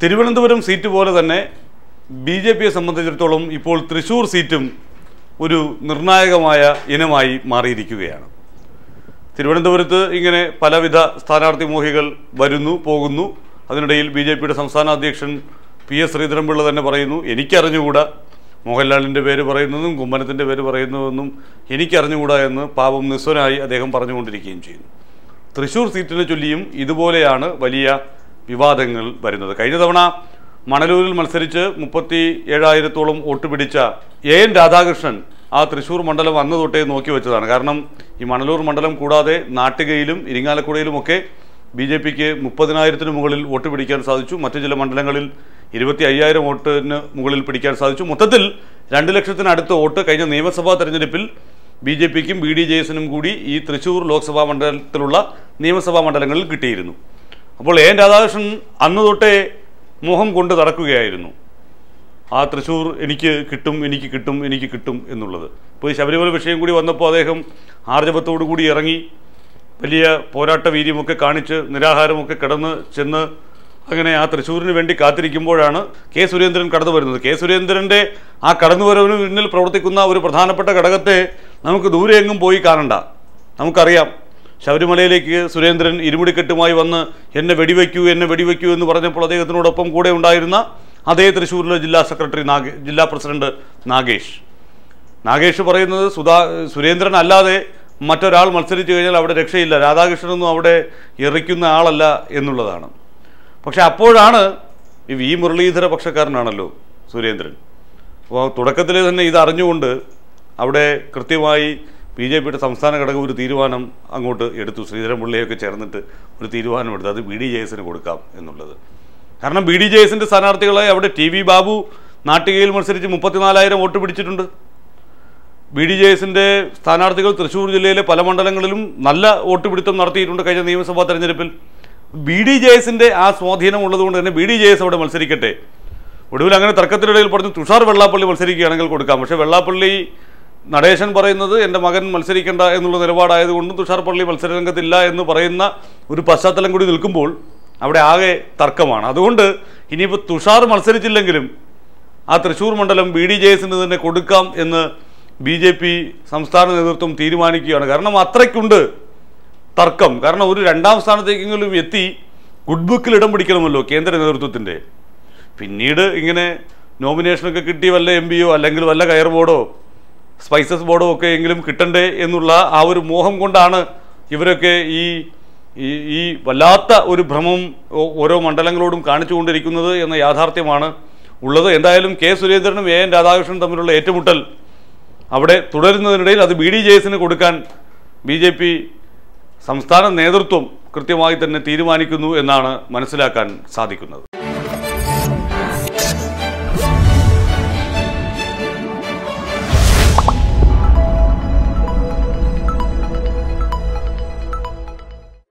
Thiruvananthapuram seat പോലെ തന്നെ B J പിയെ സംബന്ധിച്ചിടത്തോളം ഇപ്പോൾ തൃശ്ശൂർ സീറ്റും ഒരു നിർണായകമായ ഇനമായി മാറിയിരിക്കുകയാണ്. തിരുവനന്തപുരത്ത് ഇങ്ങനെ പലവിധ സ്ഥാനാർത്ഥി മോഹികൾ വരുന്നു പോകുന്നു. അതിനിടയിൽ ബി ജെ പിയുടെ സംസ്ഥാന അധ്യക്ഷൻ പി എസ് ശ്രീധരൻപിള്ള തന്നെ പറയുന്നു എനിക്കറിഞ്ഞുകൂടാ. മോഹൻലാലിന്റെ പേര് പറയുന്നതും കുമ്മനത്തിന്റെ പേര് പറയുന്നതെന്നും എനിക്കറിഞ്ഞുകൂടാ എന്ന് പാപം നിസ്വനായി അദ്ദേഹം പറഞ്ഞുകൊണ്ടിരിക്കുകയും ചെയ്യുന്നു. തൃശ്ശൂർ സീറ്റിനെ ചൊല്ലിയും ഇതുപോലെയാണ് വലിയ വിവാദങ്ങൾ വരുന്നത്. കഴിഞ്ഞ തവണ മണലൂരിൽ മത്സരിച്ച് മുപ്പത്തി ഏഴായിരത്തോളം വോട്ട് പിടിച്ച എ എൻ രാധാകൃഷ്ണൻ ആ തൃശ്ശൂർ മണ്ഡലം അന്ന് തൊട്ടേ നോക്കി വെച്ചതാണ്. കാരണം ഈ മണലൂർ മണ്ഡലം കൂടാതെ നാട്ടികയിലും ഇരിങ്ങാലക്കുടയിലുമൊക്കെ ബി ജെ പിക്ക് മുപ്പതിനായിരത്തിന് മുകളിൽ വോട്ട് പിടിക്കാൻ സാധിച്ചു. മറ്റു ചില മണ്ഡലങ്ങളിൽ ഇരുപത്തി അയ്യായിരം വോട്ടിന് മുകളിൽ പിടിക്കാൻ സാധിച്ചു. മൊത്തത്തിൽ രണ്ട് ലക്ഷത്തിനടുത്ത് വോട്ട് കഴിഞ്ഞ നിയമസഭാ തെരഞ്ഞെടുപ്പിൽ ബി ജെ പിക്കും ബി ഡി ജെ എസിനും കൂടി ഈ തൃശ്ശൂർ ലോക്സഭാ മണ്ഡലത്തിലുള്ള നിയമസഭാ മണ്ഡലങ്ങളിൽ കിട്ടിയിരുന്നു. അപ്പോൾ എൻ രാധാകൃഷ്ണൻ അന്ന് തൊട്ടേ മുഖം കൊണ്ട് നടക്കുകയായിരുന്നു ആ തൃശ്ശൂർ എനിക്ക് കിട്ടും എനിക്ക് കിട്ടും എനിക്ക് കിട്ടും എന്നുള്ളത്. ഇപ്പോൾ ഈ ശബരിമല വിഷയം കൂടി വന്നപ്പോൾ അദ്ദേഹം ആർജവത്തോടു കൂടി ഇറങ്ങി വലിയ പോരാട്ട വീര്യമൊക്കെ കാണിച്ച് നിരാഹാരമൊക്കെ കിടന്ന് ചെന്ന് അങ്ങനെ ആ തൃശ്ശൂരിന് വേണ്ടി കാത്തിരിക്കുമ്പോഴാണ് കെ. സുരേന്ദ്രൻ കടന്നു വരുന്നത്. കെ. സുരേന്ദ്രന്റെ ആ കടന്നുവരവിന് പിന്നിൽ പ്രവർത്തിക്കുന്ന ഒരു പ്രധാനപ്പെട്ട ഘടകത്തെ നമുക്ക് ദൂരെ എങ്ങും പോയി കാണണ്ട. നമുക്കറിയാം ശബരിമലയിലേക്ക് സുരേന്ദ്രൻ ഇരുമുടിക്കെട്ടുമായി വന്ന് എന്നെ വെടിവെക്കൂ എന്നെ വെടിവെക്കൂ എന്ന് പറഞ്ഞപ്പോൾ അദ്ദേഹത്തിനോടൊപ്പം കൂടെ ഉണ്ടായിരുന്ന അതേ തൃശ്ശൂരിലെ ജില്ലാ സെക്രട്ടറി നാഗേ ജില്ലാ പ്രസിഡന്റ് നാഗേഷ്. നാഗേഷ് പറയുന്നത് സുധാ സുരേന്ദ്രൻ അല്ലാതെ മറ്റൊരാൾ മത്സരിച്ചു കഴിഞ്ഞാൽ അവിടെ രക്ഷയില്ല രാധാകൃഷ്ണനൊന്നും അവിടെ എറിക്കുന്ന ആളല്ല എന്നുള്ളതാണ്. പക്ഷെ അപ്പോഴാണ് ഈ വി. മുരളീധര പക്ഷക്കാരനാണല്ലോ സുരേന്ദ്രൻ. അപ്പോൾ തുടക്കത്തിൽ തന്നെ ഇത് അറിഞ്ഞുകൊണ്ട് അവിടെ കൃത്യമായി ബി ജെ പിയുടെ സംസ്ഥാന ഘടകം ഒരു തീരുമാനം അങ്ങോട്ട് എടുത്തു. ശ്രീധരൻപിള്ളയൊക്കെ ചേർന്നിട്ട് ഒരു തീരുമാനമെടുത്തു അത് ബി ഡി ജെ എസിന് കൊടുക്കാം എന്നുള്ളത്. കാരണം ബി ഡി ജെ എസിന്റെ സ്ഥാനാർത്ഥികളെ അവിടെ ടി വി ബാബു നാട്ടികയിൽ മത്സരിച്ച് മുപ്പത്തിനാലായിരം വോട്ട് പിടിച്ചിട്ടുണ്ട്. ബി ഡി ജെ എസിന്റെ സ്ഥാനാർത്ഥികൾ തൃശ്ശൂർ ജില്ലയിലെ പല മണ്ഡലങ്ങളിലും നല്ല വോട്ട് പിടുത്തം നടത്തിയിട്ടുണ്ട് കഴിഞ്ഞ നിയമസഭാ തെരഞ്ഞെടുപ്പിൽ. ബി ഡി ജെ എസിന്റെ ആ സ്വാധീനം ഉള്ളതുകൊണ്ട് തന്നെ ബി ഡി ജെ എസ് അവിടെ മത്സരിക്കട്ടെ. ഒടുവിൽ അങ്ങനെ തർക്കത്തിനിടയിൽ പറഞ്ഞു തുഷാർ വെള്ളാപ്പള്ളി മത്സരിക്കുകയാണെങ്കിൽ കൊടുക്കാം. പക്ഷേ വെള്ളാപ്പള്ളി നടേശൻ പറയുന്നത് എന്റെ മകൻ മത്സരിക്കേണ്ട എന്നുള്ള നിലപാടായതുകൊണ്ടും തുഷാർ പള്ളി മത്സരരംഗത്തില്ല എന്ന് പറയുന്ന ഒരു പശ്ചാത്തലം കൂടി നിൽക്കുമ്പോൾ അവിടെ ആകെ തർക്കമാണ്. അതുകൊണ്ട് ഇനിയിപ്പോൾ തുഷാർ മത്സരിച്ചില്ലെങ്കിലും ആ തൃശ്ശൂർ മണ്ഡലം ബി ഡി ജെ എസിന് തന്നെ കൊടുക്കാം എന്ന് ബി ജെ പി സംസ്ഥാന നേതൃത്വം തീരുമാനിക്കുകയാണ്. കാരണം അത്രയ്ക്കുണ്ട് തർക്കം. കാരണം ഒരു രണ്ടാം സ്ഥാനത്തേക്കെങ്കിലും എത്തി ഗുഡ് ബുക്കിൽ ഇടം പിടിക്കണമല്ലോ കേന്ദ്ര നേതൃത്വത്തിന്റെ പിന്നീട് ഇങ്ങനെ നോമിനേഷനൊക്കെ കിട്ടി വല്ല എം പിയോ അല്ലെങ്കിൽ വല്ല കയർ ബോർഡോ സ്പൈസസ് ബോർഡോ ഒക്കെ എങ്കിലും കിട്ടണ്ടേ എന്നുള്ള ആ ഒരു മോഹം കൊണ്ടാണ് ഇവരൊക്കെ ഈ ഈ വല്ലാത്ത ഒരു ഭ്രമം ഓരോ മണ്ഡലങ്ങളോടും കാണിച്ചുകൊണ്ടിരിക്കുന്നത് എന്ന യാഥാർത്ഥ്യമാണ് ഉള്ളത്. എന്തായാലും കെ സുരേന്ദ്രനും എ എൻ രാധാകൃഷ്ണനും തമ്മിലുള്ള ഏറ്റുമുട്ടൽ അവിടെ തുടരുന്നതിനിടയിൽ അത് ബി ഡി ജെ എസിന് കൊടുക്കാൻ ബി ജെ പി സംസ്ഥാന നേതൃത്വം കൃത്യമായി തന്നെ തീരുമാനിക്കുന്നു എന്നാണ് മനസ്സിലാക്കാൻ സാധിക്കുന്നത്.